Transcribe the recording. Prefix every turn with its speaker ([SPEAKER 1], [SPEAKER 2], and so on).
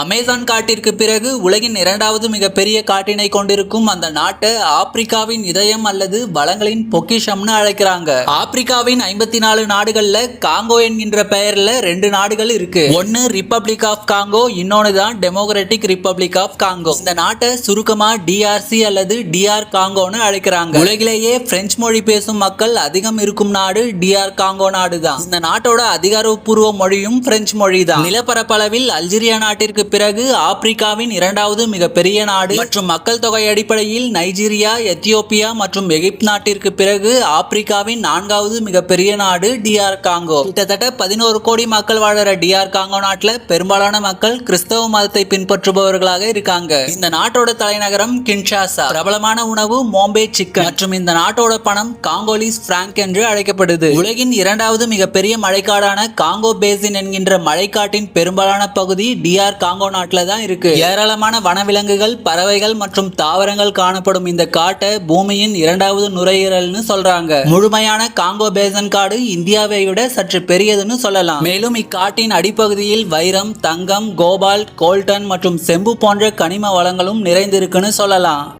[SPEAKER 1] Amazon காட்டிற்கு பிறகு உலகின் இரண்டாவது மிகப்பெரிய காட்டினை கொண்டிருக்கும் அந்த நாட்டை ஆப்பிரிக்காவின் இதயம் அல்லது வளங்களின் பொக்கிஷம்னு அழைக்கிறாங்க. ஆப்பிரிக்காவின் ஐம்பத்தி நாலு நாடுகள்ல காங்கோ என்கின்ற பெயர்ல ரெண்டு நாடுகள் இருக்கு. ஒன்னு ரிப்பப்ளிக் ஆஃப் காங்கோ இன்னொன்னு தான் டெமோக்ராட்டிக் ரிப்பப்ளிக் ஆஃப் காங்கோ இந்த நாட்டை சுருக்கமா டிஆர்சி அல்லது டிஆர் காங்கோன்னு அழைக்கிறாங்க. உலகிலேயே பிரெஞ்சு மொழி பேசும் மக்கள் அதிகம் இருக்கும் நாடு டிஆர் காங்கோ நாடு தான் இந்த நாட்டோட அதிகாரப்பூர்வ மொழியும் பிரெஞ்சு மொழி தான் நிலப்பரப்பளவில் அல்ஜீரியா நாட்டிற்கு பிறகு ஆப்பிரிக்காவின் இரண்டாவது மிகப்பெரிய நாடு. மற்றும் மக்கள் தொகை அடிப்படையில் நைஜீரியா எத்தியோப்பியா மற்றும் எகிப்து நாட்டிற்கு பிறகு ஆப்பிரிக்காவின் நான்காவது மிகப்பெரிய நாடு டிஆர் காங்கோ. கிட்டத்தட்ட பதினோரு கோடி மக்கள் வாழற டிஆர் காங்கோ நாட்டில் பெரும்பாலான மக்கள் கிறிஸ்தவ மதத்தை பின்பற்றுபவர்களாக இருக்காங்க. இந்த நாட்டோட தலைநகரம் கின்ஷாசா பிரபலமான உணவு மோம்பே சிக்கன். மற்றும் இந்த நாட்டோட பணம் காங்கோலிஸ் பிராங்க் என்று அழைக்கப்படுது. உலகின் இரண்டாவது மிகப்பெரிய மழைக்காடான காங்கோ பேசின் என்கின்ற மழைக்காட்டின் பெரும்பாலான பகுதி டிஆர் காங்கோ நாட்டுல தான் இருக்கு. ஏராளமான வனவிலங்குகள் பறவைகள் மற்றும் தாவரங்கள் காணப்படும் இந்த காட்டை பூமியின் இரண்டாவது நுரையீரல்னு சொல்றாங்க. முழுமையான காங்கோ பேசன் காடு இந்தியாவை விட சற்று பெரியதுன்னு சொல்லலாம். மேலும் இக்காட்டின் அடிப்பகுதியில் வைரம் தங்கம் கோபால்ட் கோல்டன் மற்றும் செம்பு போன்ற கனிம வளங்களும் நிறைந்திருக்குன்னு சொல்லலாம்.